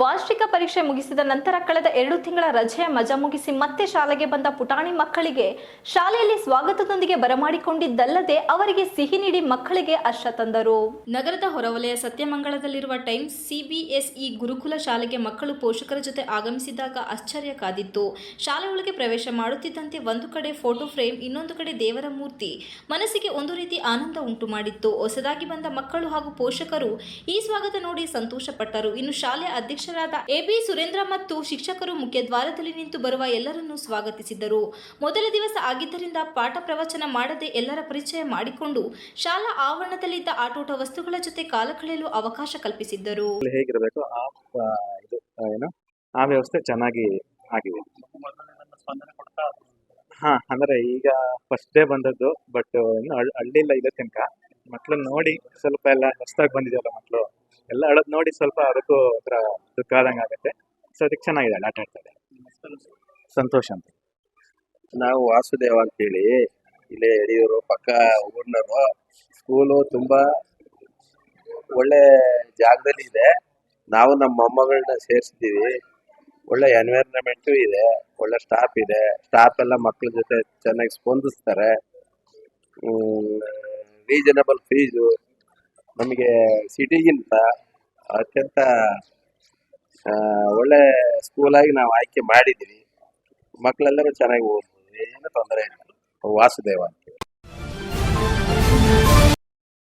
ವಾರ್ಷಿಕ ಪರೀಕ್ಷೆ ಮುಗಿಸಿದ ನಂತರ ಕಳೆದ ಎರಡು ತಿಂಗಳ ರಜೆಯ ಮಜಾ ಮುಗಿಸಿ ಮತ್ತೆ ಶಾಲೆಗೆ ಬಂದ ಪುಟಾಣಿ ಮಕ್ಕಳಿಗೆ ಶಾಲೆಯಲ್ಲಿ ಸ್ವಾಗತದೊಂದಿಗೆ ಬರಮಾಡಿಕೊಂಡಿದ್ದಲ್ಲದೆ ಅವರಿಗೆ ಸಿಹಿ ನೀಡಿ ಮಕ್ಕಳಿಗೆ ಅರ್ಷ ತಂದರು. ನಗರದ ಹೊರವಲಯ ಸತ್ಯಮಂಗಳದಲ್ಲಿರುವ ಟೈಮ್ಸ್ ಸಿಬಿಎಸ್ಇ ಗುರುಕುಲ ಶಾಲೆಗೆ ಮಕ್ಕಳು ಪೋಷಕರ ಜೊತೆ ಆಗಮಿಸಿದಾಗ ಆಶ್ಚರ್ಯ ಕಾದಿತ್ತು. ಶಾಲೆಯೊಳಗೆ ಪ್ರವೇಶ ಮಾಡುತ್ತಿದ್ದಂತೆ ಒಂದು ಕಡೆ ಫೋಟೋ ಫ್ರೇಮ್, ಇನ್ನೊಂದು ಕಡೆ ದೇವರ ಮೂರ್ತಿ. ಮನಸ್ಸಿಗೆ ಒಂದು ರೀತಿ ಆನಂದ ಉಂಟು ಮಾಡಿತ್ತು. ಹೊಸದಾಗಿ ಬಂದ ಮಕ್ಕಳು ಹಾಗೂ ಪೋಷಕರು ಈ ಸ್ವಾಗತ ನೋಡಿ ಸಂತೋಷಪಟ್ಟರು. ಇನ್ನು ಶಾಲೆಯ ಅಧ್ಯಕ್ಷರಾದ ಎಬಿ ಸುರೇಂದ್ರ ಮತ್ತು ಶಿಕ್ಷಕರು ಮುಖ್ಯದ್ವಾರದಲ್ಲಿ ನಿಂತು ಬರುವ ಎಲ್ಲರನ್ನೂ ಸ್ವಾಗತಿಸಿದರು ಮೊದಲ ದಿವಸ ಆಗಿದ್ದರಿಂದ ಪಾಠ ಪ್ರವಚನ ಮಾಡದೆ ಎಲ್ಲರ ಪರಿಚಯ ಮಾಡಿಕೊಂಡು ಶಾಲಾ ಆವರಣದಲ್ಲಿದ್ದ ಆಟೋಟ ವಸ್ತುಗಳ ಜೊತೆ ಕಾಲ ಕಳೆಯಲು ಅವಕಾಶ ಕಲ್ಪಿಸಿದ್ದರು. ಹೇಗಿರಬೇಕು ಆ ಇದು ಏನು, ಆ ವ್ಯವಸ್ಥೆ ಚೆನ್ನಾಗಿ ಆಗಿದೆ. ಹಾ, ಅಂದ್ರೆ ಈಗ ಫಸ್ಟ್ ಡೇ ಬಂದದ್ದು ಬಟ್ ಇನ್ನು ಅಳ್ಳಿಲ್ಲ ಇದೆ ತನಕ. ಮಕ್ಳನ್ನ ನೋಡಿ ಸ್ವಲ್ಪ ಎಲ್ಲ ಹೊಸದಾಗಿ ಬಂದಿದೆಯಲ್ಲ ಮಕ್ಕಳು ಎಲ್ಲ ಅಳದ್ ನೋಡಿ ಸ್ವಲ್ಪ ಅದಕ್ಕೂ ಒಂಥರ ದುಃಖ ಆದಂಗೆ ಆಗುತ್ತೆ. ಸೊ ಅದಕ್ಕೆ ಚೆನ್ನಾಗಿದೆ, ಆಟ ಆಡ್ತಾರೆ. ಸಂತೋಷ ಅಂತ. ನಾವು ವಾಸುದೇವ ಅಂತೇಳಿ, ಇಲ್ಲಿ ಯಡಿಯೂರು ಪಕ್ಕ ಊರ್ನವರು. ಸ್ಕೂಲು ತುಂಬಾ ಒಳ್ಳೆ ಜಾಗದಲ್ಲಿ ಇದೆ. ನಾವು ನಮ್ಮ ಮೊಮ್ಮಗಳನ್ನ ಸೇರಿಸ್ತೀವಿ ಒಳ್ಳೆ ಎನ್ವೈರನ್ಮೆಂಟು ಇದೆ. ಒಳ್ಳೆ ಸ್ಟಾಫ್ ಇದೆ. ಸ್ಟಾಫ್ ಎಲ್ಲ ಮಕ್ಕಳ ಜೊತೆ ಚೆನ್ನಾಗಿ ಸ್ಪಂದಿಸ್ತಾರೆ. ರೀಸನಬಲ್ ಫೀಸು ನಮಗೆ ಸಿಟಿಗಿಂತ ಅತ್ಯಂತ ಒಳ್ಳೆ ಸ್ಕೂಲಾಗಿ ನಾವು ಆಯ್ಕೆ ಮಾಡಿದ್ದೀವಿ. ಮಕ್ಕಳೆಲ್ಲರೂ ಚೆನ್ನಾಗಿ ಓದ್ಬೋದು, ಏನು ತೊಂದರೆ ಇಲ್ಲ. ವಾಸುದೇವ